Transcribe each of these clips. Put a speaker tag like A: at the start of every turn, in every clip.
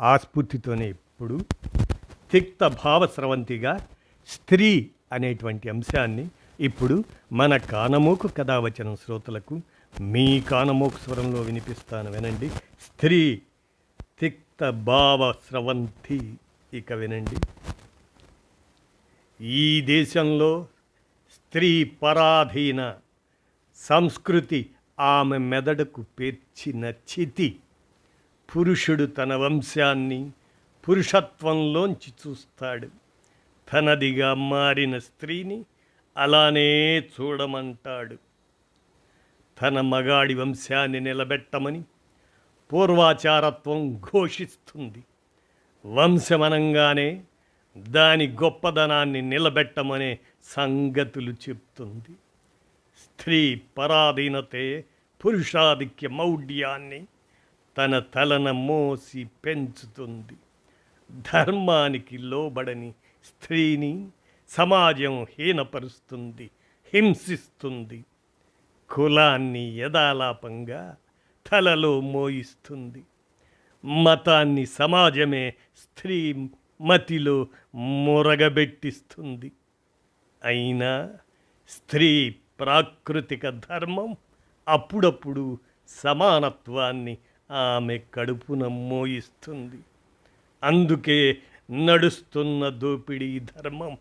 A: ఆస్ఫూర్తితోనే ఇప్పుడు తిక్త భావస్రవంతిగా స్త్రీ అనేటువంటి అంశాన్ని ఇప్పుడు మన కానమోకు కథావచనం శ్రోతలకు మీ కానమోకు స్వరంలో వినిపిస్తాను వినండి. స్త్రీ తిక్త భావ స్రవంతి ఇక వినండి. ఈ దేశంలో స్త్రీ పరాధీన సంస్కృతి ఆమె మెదడుకు పేర్చిన చితి. పురుషుడు తన వంశాన్ని పురుషత్వంలోంచి చూస్తాడు. తనదిగా మారిన స్త్రీని అలానే చూడమంటాడు. తన మగాడి వంశాన్ని నిలబెట్టమని పూర్వాచారత్వం ఘోషిస్తుంది. వంశమనంగానే దాని గొప్పదనాన్ని నిలబెట్టమనే సంగతులు చెప్తుంది. స్త్రీ పరాధీనతే పురుషాధిక్య మౌఢ్యాన్ని తన తలన మోసి పెంచుతుంది. ధర్మానికి లోబడని స్త్రీని సమాజం హీనపరుస్తుంది హింసిస్తుంది. కులాన్ని యథాలాపంగా తలలో మోయిస్తుంది. మతాన్ని సమాజమే స్త్రీ మతిలో మొరగబెట్టిస్తుంది. అయినా స్త్రీ ప్రాకృతిక ధర్మం అప్పుడప్పుడు సమానత్వాన్ని ఆమె కడుపున మోయిస్తుంది అందుకే నడుస్తున్న దోపిడీ ధర్మం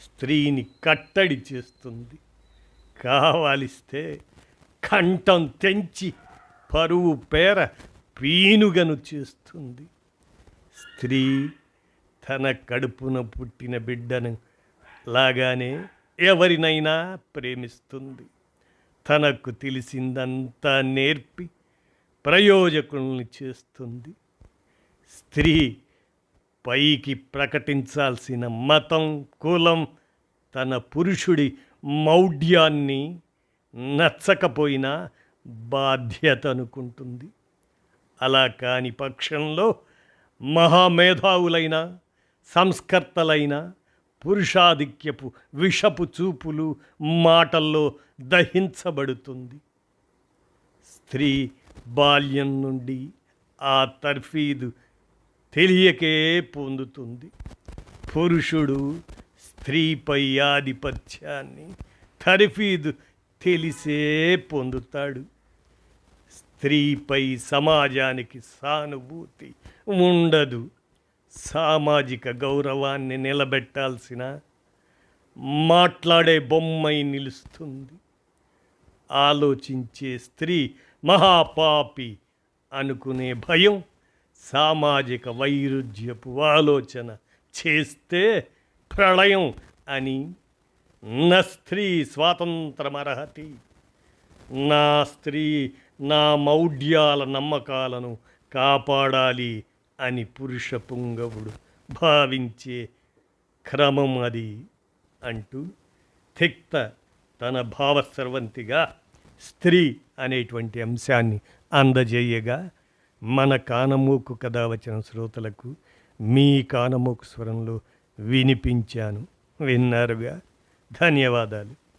A: స్త్రీని కట్టడి చేస్తుంది. కావాలిస్తే కంఠం తెంచి పరువు పేర పీనుగను చేస్తుంది. స్త్రీ తన కడుపున పుట్టిన బిడ్డను లాగానే ఎవరినైనా ప్రేమిస్తుంది. తనకు తెలిసిందంతా నేర్పి ప్రయోజకుల్ని చేస్తుంది. స్త్రీ పైకి ప్రకటించాల్సిన మతం కులం తన పురుషుడి మౌఢ్యాన్ని నచ్చకపోయినా బాధ్యత అనుకుంటుంది. అలా కాని పక్షంలో మహామేధావులైన సంస్కర్తలైన పురుషాధిక్యపు విషపు చూపులు మాటల్లో దహించబడుతుంది. స్త్రీ బాల్యం నుండి ఆ తర్ఫీదు తెలియకే పొందుతుంది. పురుషుడు స్త్రీపై ఆధిపత్యాన్ని తర్ఫీదు తెలిసే పొందుతాడు. స్త్రీపై సమాజానికి సానుభూతి ఉండదు. సామాజిక గౌరవాన్ని నిలబెట్టాల్సిన మాట్లాడే బొమ్మై నిలుస్తుంది. ఆలోచించే స్త్రీ మహాపాపి అనుకునే భయం సామాజిక వైరుధ్యపు ఆలోచన చేస్తే ప్రళయం అని. నా స్త్రీ స్వాతంత్రమర్హతి. నా స్త్రీ నా మౌఢ్యాల నమ్మకాలను కాపాడాలి అని పురుష పుంగవుడు భావించే క్రమం అది అంటూ తిక్త తన భావస్రవంతిగా స్త్రీ అనేటువంటి అంశాన్ని అందజేయగా మన కానమూకు కథ వచ్చిన శ్రోతలకు మీ కానమూకు స్వరంలో వినిపించాను. విన్నారుగా? ధన్యవాదాలు.